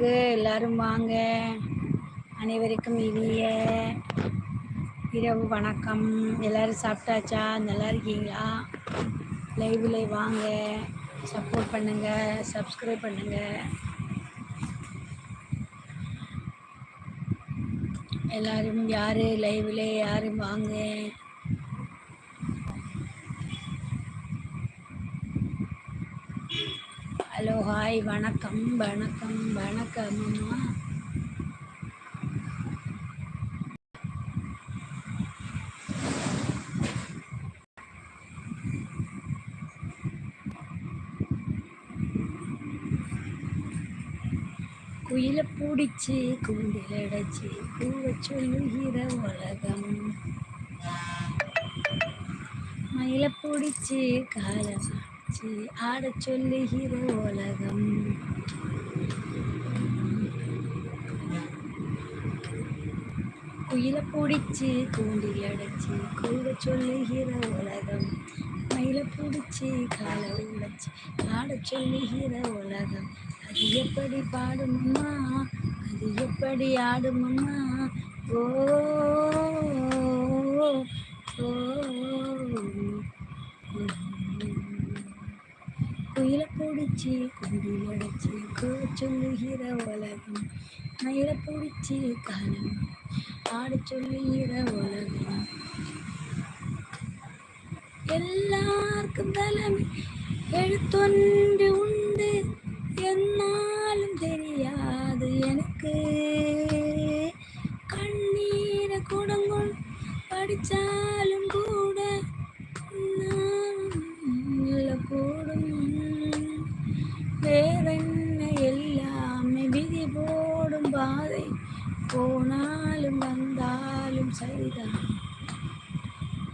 இருக்கு. எல்லாரும் வாங்க. அனைவருக்கும் இனிய இரவு வணக்கம். எல்லாரும் சாப்பிட்டாச்சா? நல்லா இருக்கீங்களா? லைவில் வாங்க. சப்போர்ட் பண்ணுங்க. சப்ஸ்கிரைப் பண்ணுங்க. எல்லாரும் யாரு? லைவில் யாரும் வாங்க ஹலோ ஹாய் வணக்கம் வணக்கம் வணக்கம் அம்மா. குயில பூடிச்சு கூண்டில் அடைச்சு கூவ சொல்லுகிற உலகம். மயில பூடிச்சு காலமாச்சு ஆட சொல்லுகிற உலகம். குயில பிடிச்சி கூண்டில் அடைச்சு கூட சொல்லுகிற உலகம். மயில பிடிச்சி கால உழைச்சு ஆட சொல்லுகிற உலகம். அது எப்படி பாடுமம்மா அது எப்படி ஆடுமம்மா ஓ ஓ, பிடிச்சி குண்டு அடைச்சி கோ சொல்லுகிற உலகம் மயில பிடிச்சி காலம் ஆட சொல்லுகிற உலகம். எல்லாருக்கும் தலைமை எழுத்தொன்று உண்டு. என்னாலும் தெரியாது எனக்கு. கண்ணீரை கொடுங்கொள் படித்தாலும் போனாலும் வந்தாலும் சரிதான்.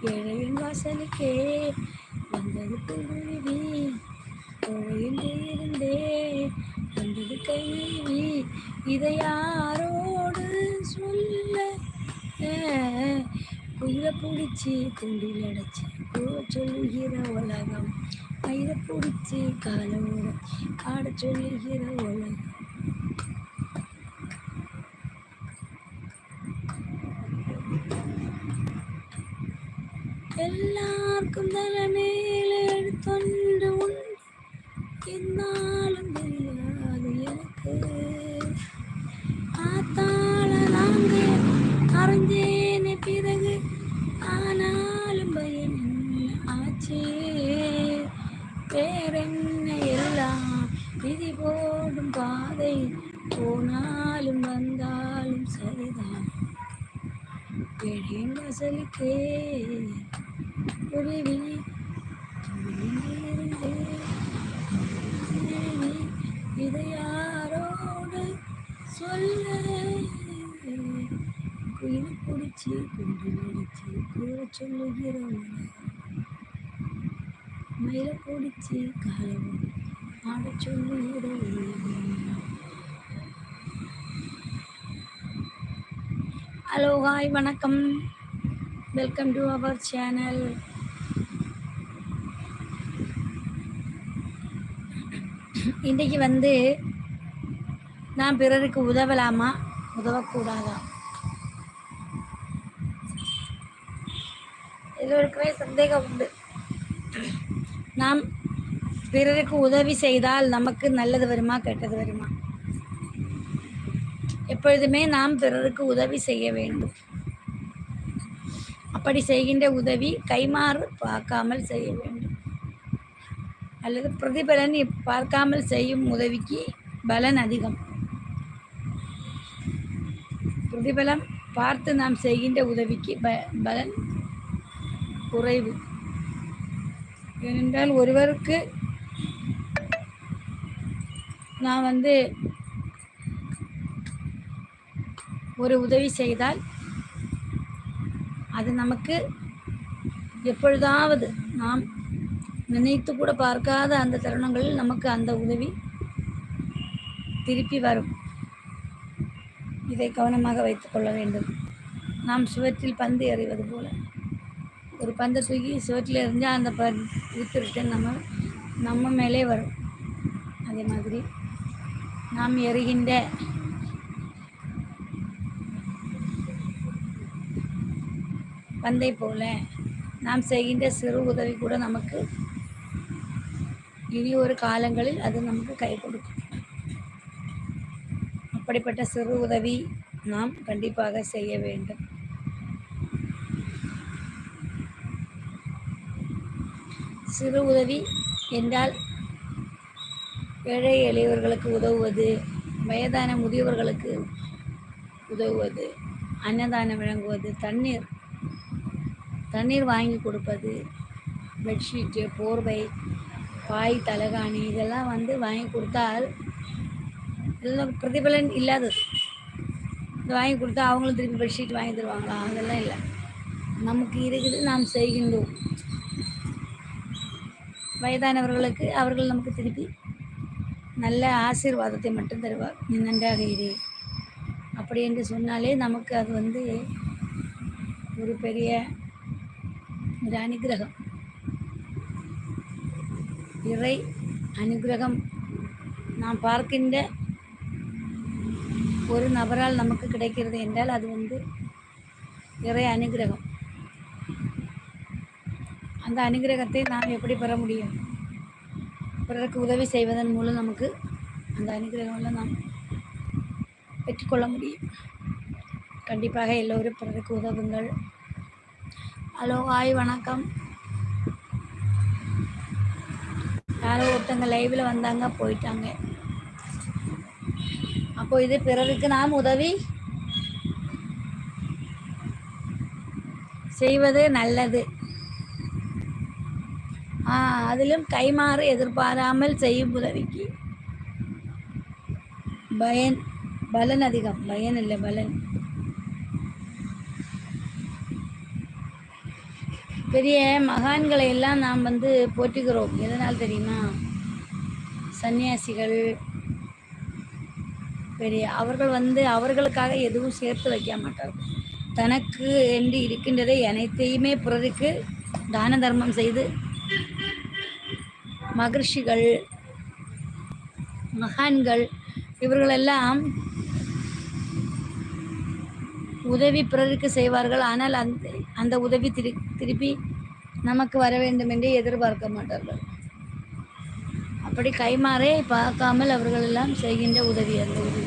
ஏழையின் வாசலுக்கே வந்தது குருவி கோழிந்து இருந்தே வந்தது கைவி இதை யாரோடு சொல்ல? குயில பிடிச்சி குண்டில் அடைச்சி போ சொல்லுகிற உலகம் மயில பிடிச்சி காலோட காட சொல்லுகிற உலகம். எல்லாருக்கும் தலைமையில எடுத்தொன்று உண்டு. என்னாலும் தெரியாது எனக்கு. ஆத்தாள நாங்க அறிஞ்சேனே பிறகு ஆனாலும் பயன் ஆச்சே. பேரென்ன எல்லாம் விதி போடும் பாதை போனாலும் வந்தாலும் சரிதான். பெரிய வாசலுக்கே இதை யாரோடு சொல்ல. குயில் பிடிச்சி குண்டில் அடிச்சு கூற சொல்லுகிற உலகம் மயில பிடிச்சி காலம் ஆட சொல்லுகிற ஹலோ ஹாய் வணக்கம். வெல்கம் டு அவர் சேனல் இன்றைக்கி வந்து நான் பிறருக்கு உதவலாமா? உதவக்கூடாதா? எல்லோருக்குமே சந்தேகம் உண்டு. நாம் பிறருக்கு உதவி செய்தால் நமக்கு நல்லது வருமா கெட்டது வருமா? எப்பொழுதுமே நாம் பிறருக்கு உதவி செய்ய வேண்டும். அப்படி செய்கின்ற உதவி கைமாறு பார்க்காமல் செய்ய வேண்டும். அல்லது பிரதிபலன் பார்க்காமல் செய்யும் உதவிக்கு பலன் அதிகம். பிரதிபலம் பார்த்து நாம் செய்கின்ற உதவிக்கு ப பலன் குறைவு. ஏனென்றால் ஒருவருக்கு நான் வந்து ஒரு உதவி செய்தால் அது நமக்கு எப்பொழுதாவது நாம் நினைத்து கூட பார்க்காத அந்த தருணங்களில் நமக்கு அந்த உதவி திருப்பி வரும். இதை கவனமாக வைத்துக்கொள்ள வேண்டும். நாம் சுவற்றில் பந்து எறிவது போல. ஒரு பந்தை தூக்கி சுவற்றில் எறிஞ்சால் அந்த ப ரிட்டன் நம்ம நம்ம மேலே வரும். அதே மாதிரி நாம் எறிகின்ற பந்தை போல நாம் செய்கின்ற சிறு உதவி கூட நமக்கு இனி ஒரு காலங்களில் அது நமக்கு கை கொடுக்கும். அப்படிப்பட்ட சிறு உதவி நாம் கண்டிப்பாக செய்ய வேண்டும். சிறு உதவி என்றால் ஏழை எளியவர்களுக்கு உதவுவது வயதான முதியவர்களுக்கு உதவுவது அன்னதானம் வழங்குவது தண்ணீர் தண்ணீர் வாங்கி கொடுப்பது பெட்ஷீட்டு போர்வை பாய் தலகாணி இதெல்லாம் வந்து வாங்கி கொடுத்தால் இதெல்லாம் பிரதிபலன் இல்லாதது. இது வாங்கி கொடுத்தா அவங்களும் திருப்பி பெட்ஷீட் வாங்கி தருவாங்களா அதெல்லாம் இல்லை. நமக்கு இருக்குது நாம் செய்கின்றோம். வயதானவர்களுக்கு அவர்கள் நமக்கு திருப்பி நல்ல ஆசீர்வாதத்தை மட்டும் தருவார். நீ நன்றாக இரு. அப்படி என்று சொன்னாலே நமக்கு அது வந்து ஒரு பெரிய ஒரு அனுகிரகம். இறை அனுகிரகம். நாம் பார்க்கின்ற ஒரு நபரால் நமக்கு கிடைக்கிறது என்றால் அது வந்து இறை அனுகிரகம். அந்த அனுகிரகத்தை நாம் எப்படி பெற முடியும்? பிறருக்கு உதவி செய்வதன் மூலம் நமக்கு அந்த அனுகிரகம்லாம் நாம் பெற்றுக்கொள்ள முடியும். கண்டிப்பாக எல்லோரும் பிறருக்கு உதவுங்கள். ஹலோ ஹாய் வணக்கம். யாரோ ஒருத்தங்க லைவில் வந்தாங்க போயிட்டாங்க. அப்போ இது பிறருக்கு நாம் உதவி. செய்வது நல்லது. ஆ, அதிலும் கைமாறு எதிர்பாராமல் செய்யும் உதவிக்கு. பயன் பலன் அதிகம். பயன் இல்லை பலன். பெரிய மகான்களை எல்லாம் நாம் வந்து போற்றுகிறோம். எதனால் தெரியுமா? சன்னியாசிகள் பெரிய அவர்கள் வந்து அவர்களுக்காக எதுவும் சேர்த்து வைக்க மாட்டார்கள். தனக்கு என்று இருக்கின்றதை அனைத்தையுமே பிறருக்கு தான தர்மம் செய்து மகர்ஷிகள் மகான்கள் இவர்களெல்லாம் உதவி பிறருக்கு செய்வார்கள். ஆனால் அந்த அந்த உதவி திரு திருப்பி நமக்கு வர வேண்டும் என்று எதிர்பார்க்க மாட்டார்கள். அப்படி கைமாறே பார்க்காமல் அவர்கள் எல்லாம் செய்கின்ற உதவி அந்த உதவி.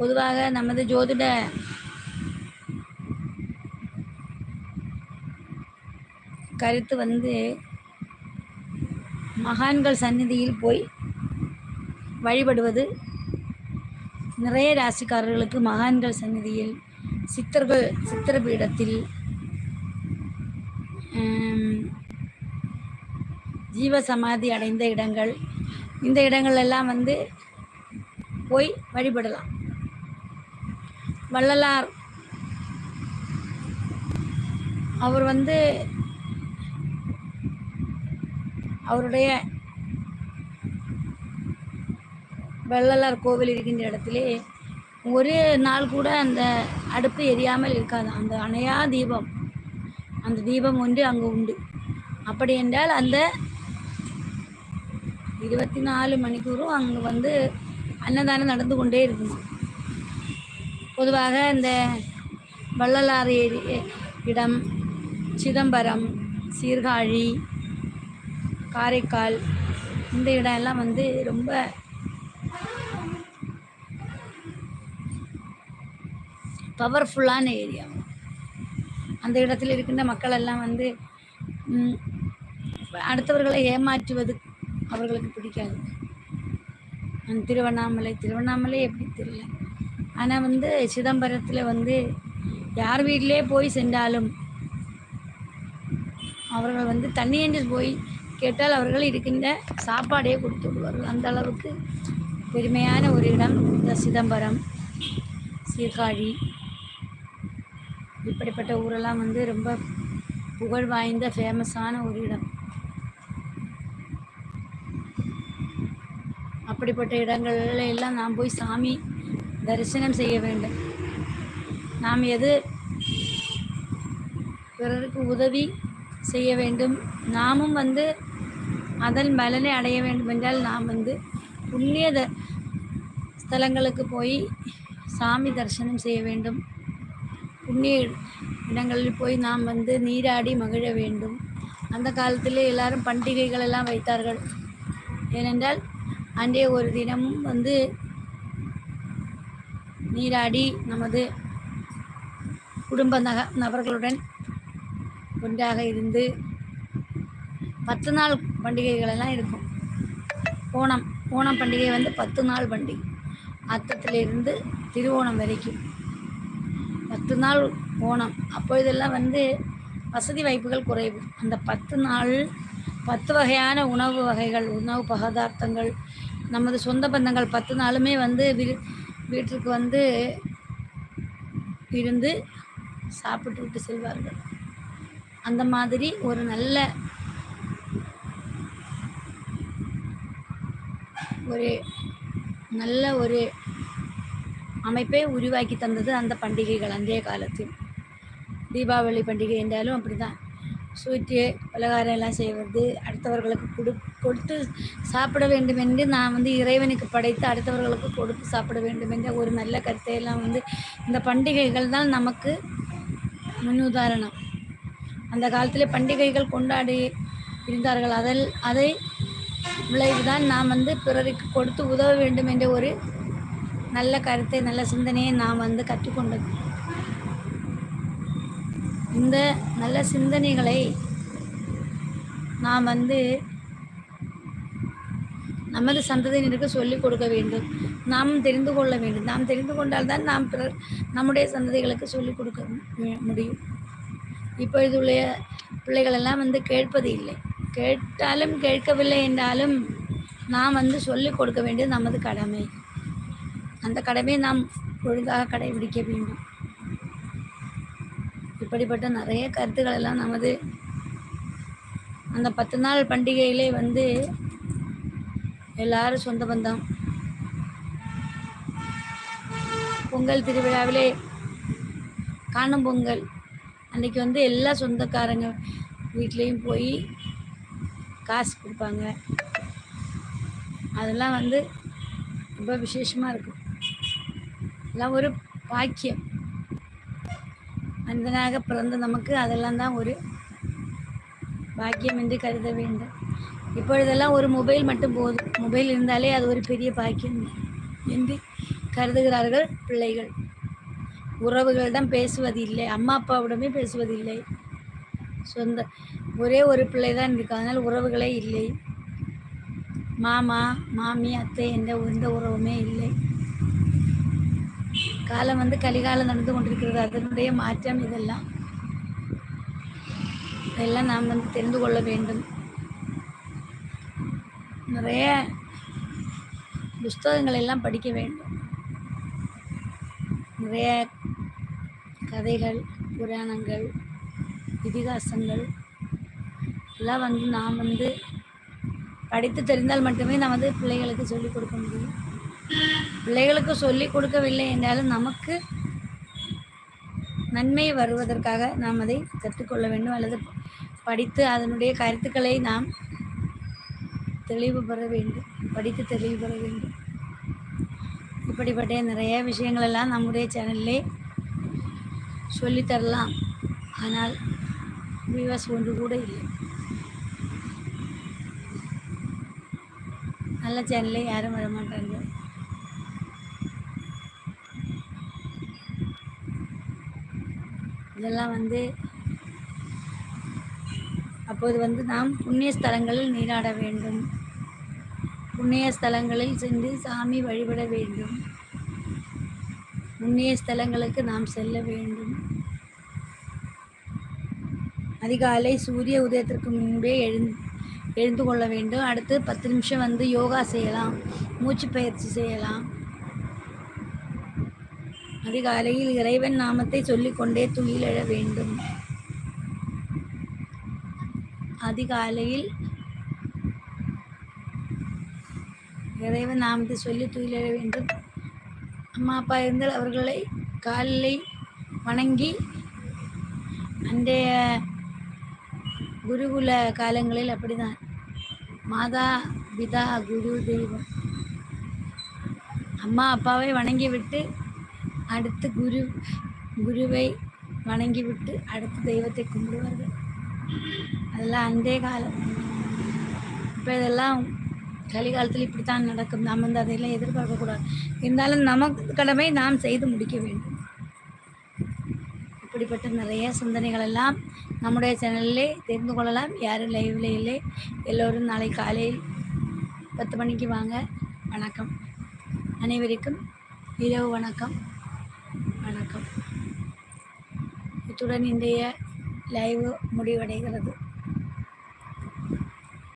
பொதுவாக நமது ஜோதிட கருத்து வந்து மகான்கள் சந்நிதியில் போய் வழிபடுவது நிறைய ராசிக்காரர்களுக்கு மகான்கள் சந்நிதியில் சித்தர்கள் சித்திர பீடத்தில் ஜீவசமாதி ஜீவ சமாதி அடைந்த இடங்கள். இந்த இடங்கள் எல்லாம் வந்து போய் வழிபடலாம். வள்ளலார் அவர் வந்து அவருடைய வள்ளலார் கோவில் இருக்கின்ற இடத்திலே ஒரு நாள் கூட அந்த அடுப்பு எரியாமல் இருக்காது. அந்த அணையா தீபம். அந்த தீபம் ஒன்று அங்கே உண்டு. அப்படி என்றால் அந்த இருபத்தி நாலு மணிக்கூறும் அங்கே வந்து அன்னதானம் நடந்து கொண்டே இருக்கும். பொதுவாக இந்த வள்ளலார் ஏரி இடம் சிதம்பரம் சீர்காழி காரைக்கால் இந்த இடம் எல்லாம் வந்து ரொம்ப பவர்ஃபுல்லான ஏரியா. அந்த இடத்துல இருக்கின்ற மக்கள் எல்லாம் வந்து அடுத்தவர்களை ஏமாற்றுவது அவர்களுக்கு பிடிக்காது. அந்த திருவண்ணாமலை திருவண்ணாமலை எப்படி தெரியல. ஆனால் வந்து சிதம்பரத்தில் வந்து யார் வீட்டிலே போய் சென்றாலும் அவர்கள் வந்து தண்ணியன்று போய் கேட்டால் அவர்கள் இருக்கின்ற சாப்பாடையே கொடுத்து விடுவார்கள். அந்த அளவுக்கு பெருமையான ஒரு இடம் இந்த சிதம்பரம் சீர்காழி. இப்படிப்பட்ட ஊரெல்லாம் வந்து ரொம்ப புகழ் வாய்ந்த ஃபேமஸான ஒரு இடம். அப்படிப்பட்ட இடங்கள்ல எல்லாம் நாம் போய் சாமி தரிசனம் செய்ய வேண்டும். நாம் எது பிறருக்கு உதவி செய்ய வேண்டும்? நாமும் வந்து அதன் பலனை அடைய வேண்டும் என்றால் நாம் வந்து புண்ணிய த ஸ்தலங்களுக்கு போய் சாமி தரிசனம் செய்ய வேண்டும். புண்ணிய இடங்களில் போய் நாம் வந்து நீராடி மகிழ வேண்டும். அந்த காலத்தில் எல்லாரும் பண்டிகைகள் எல்லாம் வைத்தார்கள். ஏனென்றால் அன்றைய ஒரு தினமும் வந்து நீராடி நமது குடும்ப நக நபர்களுடன் ஒன்றாக இருந்து பத்து நாள் பண்டிகைகள் எல்லாம் இருக்கும். ஓணம் ஓணம் பண்டிகை வந்து பத்து நாள் பண்டிகை. அத்தத்திலிருந்து திருவோணம் வரைக்கும். பத்து நாள் போனோம். அப்பொழுதெல்லாம் வந்து வசதி வாய்ப்புகள் குறைவு. அந்த பத்து நாள் பத்து வகையான உணவு வகைகள் உணவு பதார்த்தங்கள் நமது சொந்த பந்தங்கள் பத்து நாளுமே வந்து வீ வீட்டிற்கு வந்து இருந்து சாப்பிட்டு விட்டு செல்வார்கள். அந்த மாதிரி ஒரு நல்ல ஒரு நல்ல ஒரு அமைப்பை உருவாக்கி தந்தது அந்த பண்டிகைகள் அன்றைய காலத்தில். தீபாவளி பண்டிகை என்றாலும் அப்படி தான் ஸ்வீட்டு பலகாரம் எல்லாம் செய்வது அடுத்தவர்களுக்கு கொடு கொடுத்து சாப்பிட வேண்டும் என்று நான் வந்து இறைவனுக்கு படைத்து அடுத்தவர்களுக்கு கொடுத்து சாப்பிட வேண்டும் என்ற ஒரு நல்ல கருத்தை எல்லாம் வந்து இந்த பண்டிகைகள் தான் நமக்கு முன்னுதாரணம் அந்த காலத்தில் பண்டிகைகள் கொண்டாடி இருந்தார்கள். அதில் அதை விளைவுதான் நாம் வந்து பிறருக்கு கொடுத்து உதவ வேண்டும் என்ற ஒரு நல்ல கருத்தை நல்ல சிந்தனையை நாம் வந்து கற்றுக்கொண்டது. இந்த நல்ல சிந்தனைகளை நாம் வந்து நமது சந்ததியினருக்கு சொல்லிக் கொடுக்க வேண்டும். நாம் தெரிந்து கொள்ள வேண்டும். நாம் தெரிந்து கொண்டால்தான் நாம் பிறர் நம்முடைய சந்ததிகளுக்கு சொல்லிக் கொடுக்க முடியும். இப்பொழுது உள்ள பிள்ளைகளெல்லாம் வந்து கேட்பது இல்லை. கேட்டாலும் கேட்கவில்லை என்றாலும் நாம் வந்து சொல்லிக் கொடுக்க வேண்டியது நமது கடமை. அந்த கடமையை நாம் ஒழுங்காக கடைபிடிக்க வேண்டும். இப்படிப்பட்ட நிறைய கருத்துக்கள் எல்லாம் நமது அந்த பத்து நாள் பண்டிகையிலே வந்து எல்லாரும் சொந்த பந்தம் பொங்கல் திருவிழாவிலே காணும் பொங்கல். அன்னைக்கு வந்து எல்லா சொந்தக்காரங்க வீட்லேயும் போய் காசு கொடுப்பாங்க. அதெல்லாம் வந்து ரொம்ப விசேஷமாக இருக்கும். எல்லாம் ஒரு பாக்கியம். மனிதனாக பிறந்த நமக்கு அதெல்லாம் தான் ஒரு பாக்கியம் என்று கருத வேண்டும். இப்பொழுதெல்லாம் ஒரு மொபைல் மட்டும் போதும். மொபைல் இருந்தாலே அது ஒரு பெரிய பாக்கியம் என்று கருதுகிறார்கள் பிள்ளைகள். உறவுகளிடம் பேசுவதில்லை. அம்மா அப்பாவிடமே பேசுவதில்லை. சொந்த ஒரே ஒரு பிள்ளை தான் இருக்கு. அதனால் உறவுகளே இல்லை. மாமா மாமி அத்தை என்ற எந்த உறவுமே இல்லை. காலம் வந்து கலிகாலம் நடந்து கொண்டிருக்கிறது. அதனுடைய மாற்றம் இதெல்லாம். இதெல்லாம் நாம் வந்து தெரிந்து கொள்ள வேண்டும். நிறைய புஸ்தகங்கள் எல்லாம் படிக்க வேண்டும். நிறைய கதைகள் புராணங்கள் இதிகாசங்கள் எல்லாம் வந்து நாம் வந்து படித்து தெரிந்தால் மட்டுமே நமது பிள்ளைகளுக்கு சொல்லிக் கொடுக்க முடியும். பிள்ளைகளுக்கு சொல்லிக் கொடுக்கவில்லை என்றாலும் நமக்கு நன்மை வருவதற்காக நாம் அதை கற்றுக்கொள்ள வேண்டும் அல்லது படித்து அதனுடைய கருத்துக்களை நாம் தெளிவு பெற வேண்டும். படித்து தெளிவு பெற வேண்டும். இப்படிப்பட்ட நிறைய விஷயங்கள் எல்லாம் நம்முடைய சேனல்லே சொல்லித்தரலாம். ஆனால் வியூவர்ஸ் ஒன்று கூட இல்லை. நல்ல சேனலே யாரும் வர இதெல்லாம் வந்து அப்போது வந்து நாம் புண்ணிய ஸ்தலங்களில் நீராட வேண்டும். புண்ணிய ஸ்தலங்களில் சென்று சாமி வழிபட வேண்டும். புண்ணிய ஸ்தலங்களுக்கு நாம் செல்ல வேண்டும். அதிகாலை சூரிய உதயத்திற்கு முன்பே எழுந் எழுந்து கொள்ள வேண்டும். அடுத்து பத்து நிமிஷம் வந்து யோகா செய்யலாம். மூச்சு பயிற்சி செய்யலாம். அதிகாலையில் இறைவன் நாமத்தை சொல்லிக்கொண்டே துயிலெழ வேண்டும். அதிகாலையில் இறைவன் நாமத்தை சொல்லி துயிலெழ வேண்டும். அம்மா அப்பா இருந்தால் அவர்களை காலிலை வணங்கி அன்றைய குருகுல காலங்களில் அப்படிதான். மாதா பிதா குரு தெய்வம். அம்மா அப்பாவை வணங்கிவிட்டு அடுத்து குரு குருவை வணங்கிவிட்டு அடுத்து தெய்வத்தை கும்பிடுவார்கள். அதெல்லாம் அந்தே காலம். இப்போ இதெல்லாம் கலிகாலத்தில் இப்படித்தான் நடக்கும். நாம் வந்து அதையெல்லாம் எதிர்பார்க்கக்கூடாது இருந்தாலும் நமக்கு கடமை நாம் செய்து முடிக்க வேண்டும். இப்படிப்பட்ட நிறைய சிந்தனைகள் எல்லாம் நம்முடைய சேனலிலே தெரிந்து கொள்ளலாம். யாரும் லைவ்ல இல்லை. எல்லோரும் நாளை காலையில் பத்து மணிக்கு வாங்க. வணக்கம். அனைவருக்கும் இரவு வணக்கம். வணக்கம். இத்துடன் இன்றைய லைவ் முடிவடைகிறது.